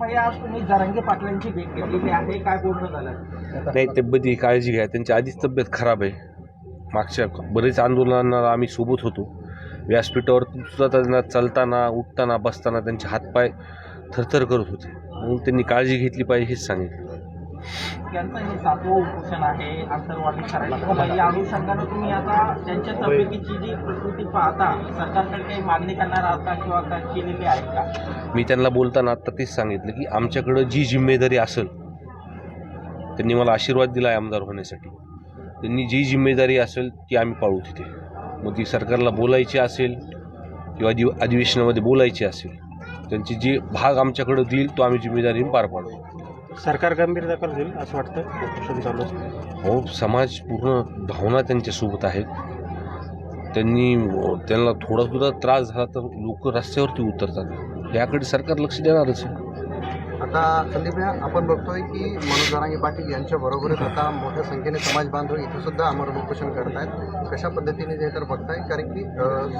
नाही आज तुम्ही जरांगे पाटलांची भेट घेतलेली आहे. काय बोलणं झालं? नाही तब्येती काळजी घ्या. त्यांची आधीच तब्येत खराब आहे. मागच्या बरेच आंदोलनांना आम्ही सोबत होतो. व्यासपीठावर सुद्धा त्यांना चालताना उठताना बसताना त्यांचे हातपाय थरथर करत होते. म्हणून त्यांनी काळजी घेतली पाहिजे हेच सांगितलं. हे सातवं उपोषण आहे आंतरवादी करायचं या अनुषंगानं तुम्ही आता त्यांच्या तब्येतीची जी प्रकृती पाहता सरकारकडे काही मागणी करणार आहात का किंवा काय केलेली आहे का? मी त्यांना बोलताना आत्ता तेच सांगितलं की आमच्याकडं जी जिम्मेदारी असेल त्यांनी मला आशीर्वाद दिला आहे आमदार होण्यासाठी. त्यांनी जी जिम्मेदारी असेल ती आम्ही पाळू तिथे. मग ती सरकारला बोलायची असेल किंवा अधि अधिवेशनामध्ये बोलायची असेल त्यांची जी भाग आमच्याकडं देईल तो आम्ही जिम्मेदारी पार पाडू. सरकार गंभीर दखल घेईल असं वाटतं? उपोषण चालू हो समाज पूर्ण भावना त्यांच्यासोबत आहेत. त्यांनी त्यांना थोडासुद्धा त्रास झाला तर लोक रस्त्यावरती उतरतात. याकडे सरकार लक्ष देणारच आहे. आता संदीप आपण बघतोय की मनोज जरांगे पाटील यांच्या बरोबरच आता मोठ्या संख्येने समाज बांधव इथं सुद्धा आमरण उपोषण करत आहेत. कशा पद्धतीने जे तर बघताय? कारण की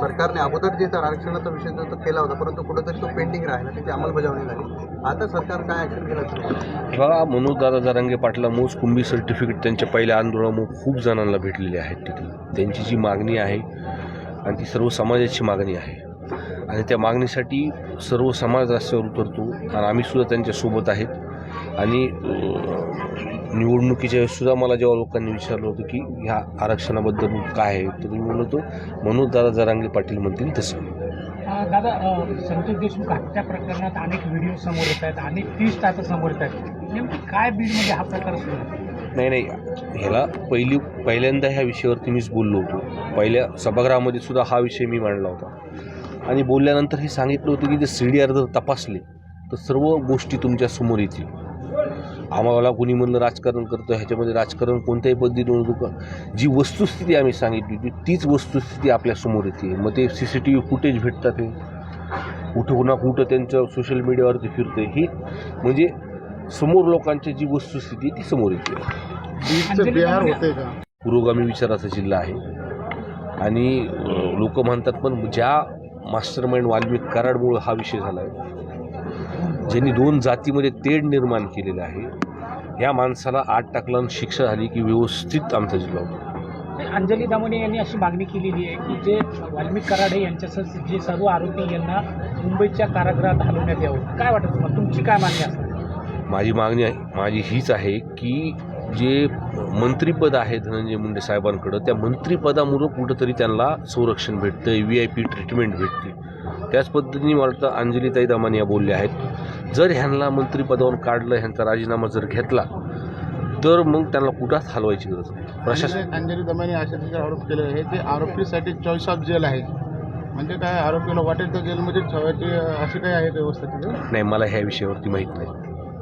सरकारने अगोदर जे तर आरक्षणाचा विषय जो तो केला होता परंतु कुठेतरी तो पेंडिंग राहिला त्याची अंमलबजावणी झाली. आता सरकार काय ॲक्शन केलं बघा मनोजदादा जरांगे पाटला मोज कुंभी सर्टिफिकेट त्यांच्या पहिल्या आंदोलनामुळे खूप जणांना भेटलेले आहेत तिथे त्यांची जी मागणी आहे आणि ती सर्व समाजाची मागणी आहे. आणि त्या मागणीसाठी सर्व समाज रस्त्यावर उतरतो आणि आम्ही सुद्धा त्यांच्यासोबत आहेत. आणि निवडणुकीच्या वेळेस सुद्धा मला जेव्हा लोकांनी विचारलं होतं की ह्या आरक्षणाबद्दल काय आहे तर मी म्हणलो होतो मनोजदादा जरांगे पाटील म्हणतील तसं. दादा संतोष देशमुख हत्या प्रकरणात अनेक व्हिडिओ समोर येत आहेत अनेक ट्विस्ट आता समोर येत आहेत. नेमकी काय बीडमध्ये हा प्रकार सुरू नाही नाही ह्याला पहिली पहिल्यांदा ह्या विषयावरती मीच बोललो होतो. पहिल्या सभागृहामध्ये सुद्धा हा विषय मी मांडला होता. आणि बोलल्यानंतर हे सांगितलं होतं की ते सी डी आर जर तपासले तर सर्व गोष्टी तुमच्यासमोर येतील. आम्हाला कुणी म्हणलं राजकारण करतं ह्याच्यामध्ये राजकारण कोणत्याही पद्धतीने नका. जी वस्तुस्थिती आम्ही सांगितली होती तीच वस्तुस्थिती आपल्यासमोर येते. मग ते C C T V footage भेटतात हे. कुठं कुणा कुठं त्यांचं सोशल मीडियावरती फिरतं ही म्हणजे समोर लोकांची जी वस्तुस्थिती ती समोर येते. पुरोगामी विचाराचा जिल्हा आहे. आणि लोक म्हणतात पण ज्या मास्टर माइंड वाल्मिक कराडमुळं हा विषय झाला आहे ज्यांनी दोन जातीमध्ये तेढ निर्माण केलेलं आहे या माणसाला आठ टाकला शिक्षा झाली की व्यवस्थित आमचा जिल्हा होता अंजली दामणे यांनी अशी मागणी केलेली आहे की जे वाल्मिक कराडे यांच्यासह जे सर्व आरोपी यांना मुंबईच्या कारागृहात हलवण्यात यावं. काय वाटतं तुम्हाला? तुमची काय मागणी असणार माझी मागणी आहे माझी हीच आहे की जे मंत्रिपद आहे धनंजय मुंडे साहेबांकडं त्या मंत्रिपदामुळं कुठंतरी त्यांना संरक्षण भेटतं व्ही आय पी ट्रीटमेंट भेटते त्याच पद्धतीने मला वाटतं अंजलीताई दामाने या बोलल्या आहेत. जर ह्यांना मंत्रिपदावरून काढलं ह्यांचा राजीनामा जर घेतला तर मग त्यांना कुठाच हलवायची गरज नाही. प्रशासन अंजली दमाने अशा आरोप केले आहे ते आरोपीसाठी चॉईस ऑफ जेल आहे. म्हणजे काय आरोपीला वाटेल तर जेलमध्ये ठेवायची अशी काही आहे व्यवस्था तिथे? नाही मला ह्या विषयावरती माहीत नाही.